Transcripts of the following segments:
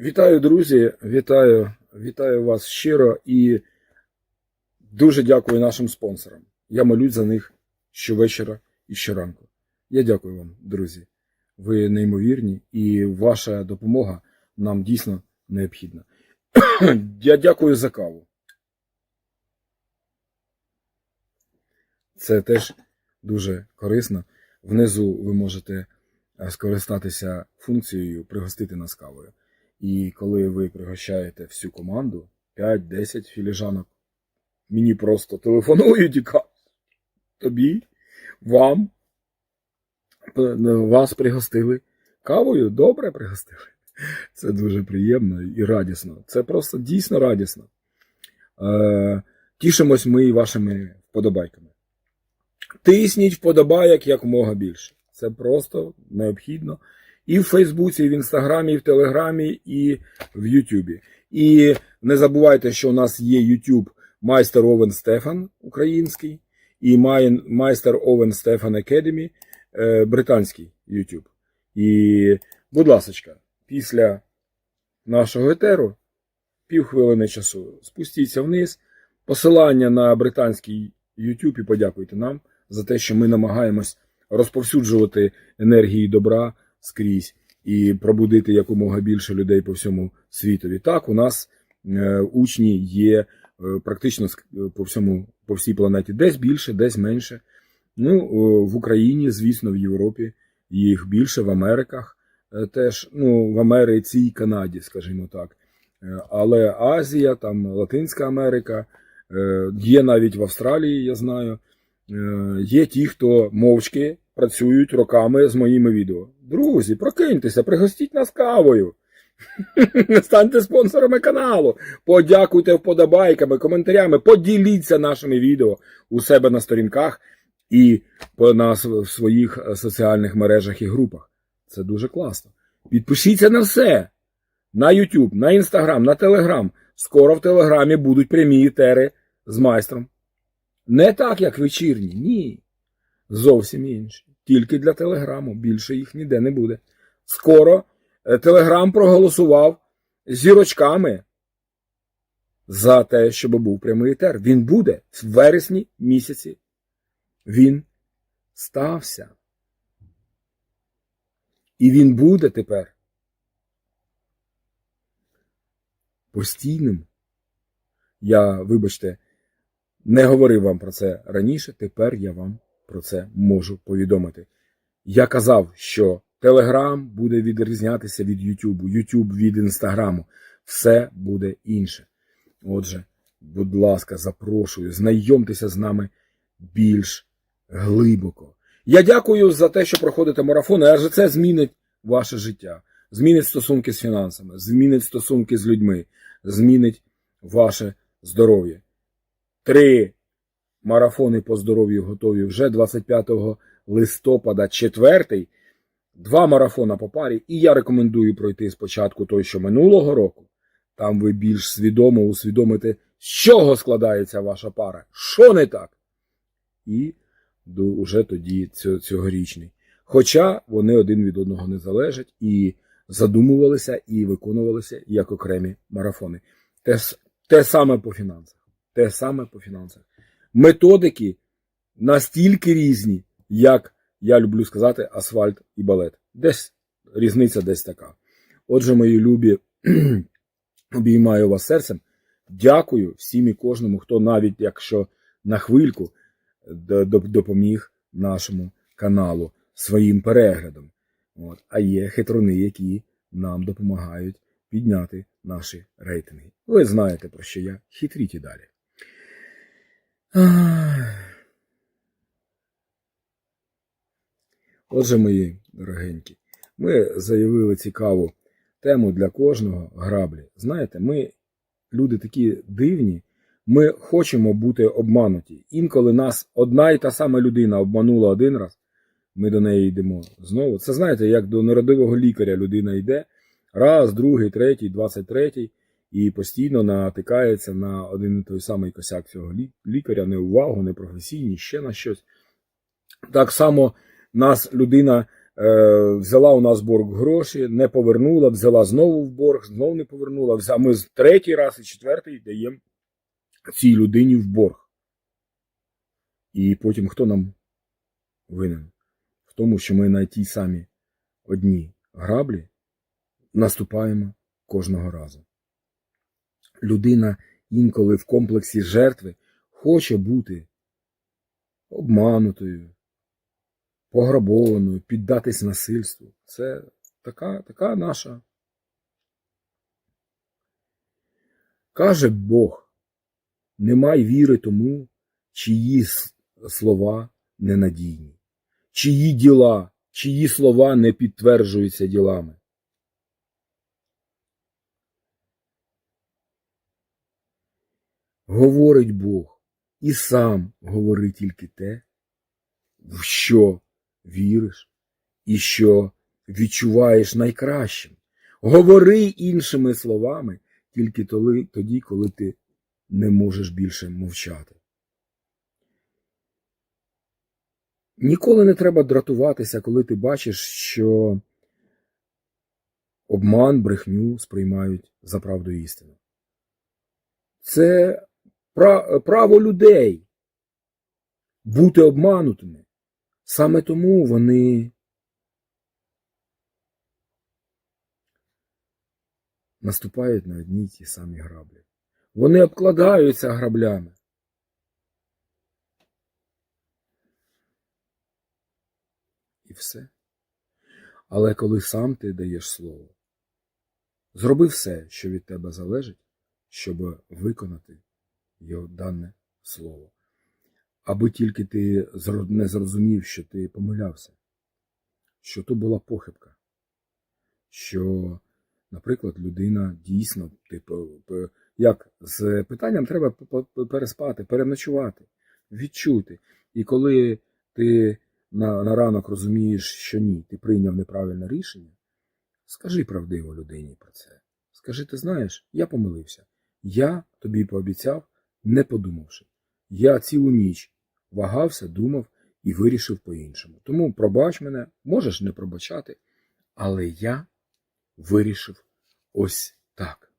Вітаю, друзі! Вітаю, вітаю вас щиро і дуже дякую нашим спонсорам. Я молюсь за них щовечора і щоранку. Я дякую вам, друзі. Ви неймовірні, і ваша допомога нам дійсно необхідна. Я дякую за каву. Це теж дуже корисно. Внизу ви можете скористатися функцією пригостити нас кавою. І коли ви пригощаєте всю команду, 5-10 філіжанок, мені просто телефонують і кажуть, тобі, вам, вас пригостили кавою, добре пригостили. Це дуже приємно і радісно. Це просто дійсно радісно. Е, тішимось ми і вашими вподобайками. Тисніть вподобайок якомога більше. Це просто необхідно. І в Фейсбуці, і в Інстаграмі, і в Телеграмі, і в Ютубі. І не забувайте, що у нас є Ютуб майстер Овен Стефан український, і майстер Овен Стефан Academy е, британський Ютуб. І, будь ласочка, після нашого етеру, півхвилини часу, спустіться вниз, посилання на британський Ютуб і подякуйте нам за те, що ми намагаємось розповсюджувати енергії добра скрізь і пробудити якомога більше людей по всьому світові. Так, у нас е, учні є е, практично по всьому по всій планеті, десь більше, десь менше. Ну, е, в Україні, звісно, в Європі їх більше, в Америках е, теж, ну, в Америці і Канаді, скажімо так. Е, Але Азія, там Латинська Америка, е, є навіть в Австралії, я знаю. Е, Є ті, хто мовчки працюють роками з моїми відео. Друзі, прокиньтеся, пригостіть нас кавою. Станьте спонсорами каналу. Подякуйте вподобайками, коментарями, поділіться нашими відео у себе на сторінках і в своїх е, соціальних мережах і групах. Це дуже класно. Підпишіться на все. На YouTube, на Instagram, на Telegram. Скоро в Телеграмі будуть прямі етери з майстром. Не так, як вечірні, ні. Зовсім інші. Тільки для Телеграму. Більше їх ніде не буде. Скоро е, Телеграм проголосував зірочками за те, щоб був прямий етер. Він буде в вересні місяці. Він стався. І він буде тепер постійним. Я, вибачте, не говорив вам про це раніше, тепер я вам про це можу повідомити. Я казав, що Телеграм буде відрізнятися від Ютубу, Ютуб від Інстаграму. Все буде інше. Отже, будь ласка, запрошую, знайомтеся з нами більш глибоко. Я дякую за те, що проходите марафони, адже це змінить ваше життя, змінить стосунки з фінансами, змінить стосунки з людьми, змінить ваше здоров'я. Три марафони по здоров'ю готові вже 25 листопада, четвертий. Два марафона по парі, і я рекомендую пройти спочатку той, що минулого року. Там ви більш свідомо усвідомите, з чого складається ваша пара, що не так. І уже тоді цьогорічний. Хоча вони один від одного не залежать і задумувалися і виконувалися як окремі марафони. Те, те саме по фінансах. Те саме по фінансах. Методики настільки різні, як я люблю сказати, асфальт і балет. Десь різниця десь така. Отже, мої любі, обіймаю вас серцем. Дякую всім і кожному, хто навіть якщо на хвильку допоміг нашому каналу своїм переглядом. От. А є хитрони, які нам допомагають підняти наші рейтинги. Ви знаєте, про що я хитріть і далі. Отже, мої дорогенькі, ми заявили цікаву тему для кожного граблі. Знаєте, ми люди такі дивні, ми хочемо бути обмануті. Інколи нас одна і та сама людина обманула один раз, ми до неї йдемо знову. Це знаєте, як до народивого лікаря людина йде раз, другий, третій, двадцять третій, і постійно натикається на один і той самий косяк цього лікаря, не увагу, не професійність, ще на щось. Так само нас людина е, взяла у нас борг гроші, не повернула, взяла знову в борг, знову не повернула. взя- Ми з третій раз і четвертий даємо цій людині в борг. І потім хто нам винен? В тому, що ми на тій самі одній граблі наступаємо кожного разу. Людина інколи в комплексі жертви хоче бути обманутою, пограбованою, піддатись насильству. Це така, така наша. Каже Бог, немай віри тому, чиї слова ненадійні, чиї діла, чиї слова не підтверджуються ділами. Говорить Бог, і сам говори тільки те, в що віриш і що відчуваєш найкращим. Говори іншими словами тільки тоді, коли ти не можеш більше мовчати. Ніколи не треба дратуватися, коли ти бачиш, що обман, брехню сприймають за правду істину. Це право людей бути обманутими. Саме тому вони наступають на одні й ті самі граблі. Вони обкладаються граблями. І все. Але коли сам ти даєш слово, зроби все, що від тебе залежить, щоб виконати його дане слово. Аби тільки ти не зрозумів, що ти помилявся, що то була похибка, що, наприклад, людина дійсно, типу, як з питанням треба переспати, переночувати, відчути. І коли ти на, на ранок розумієш, що ні, ти прийняв неправильне рішення, скажи правдиво людині про це. Скажи, ти знаєш, я помилився. Я тобі пообіцяв, не подумавши. Я цілу ніч вагався, думав і вирішив по-іншому. Тому пробач мене, можеш не пробачати, але я вирішив ось так.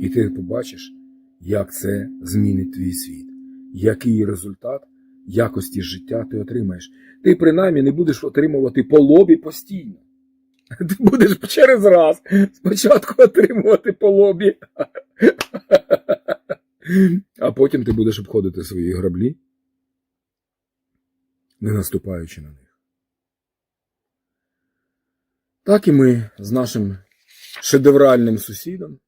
І ти побачиш, як це змінить твій світ, який результат якості життя ти отримаєш. Ти принаймні не будеш отримувати по лобі постійно. Ти будеш через раз спочатку отримувати по лобі, а потім ти будеш обходити свої граблі, не наступаючи на них. Так і ми з нашим шедевральним сусідом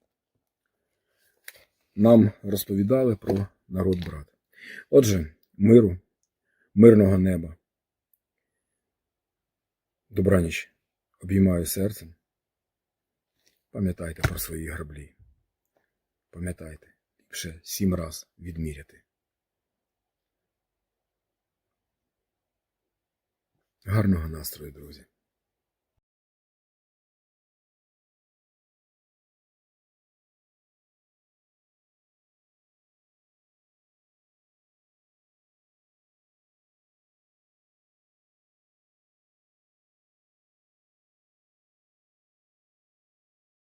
нам розповідали про народ брат. Отже, миру, мирного неба. Добраніч. Обіймаю серцем. Пам'ятайте про свої граблі. Пам'ятайте, ще сім раз відміряти. Гарного настрою, друзі!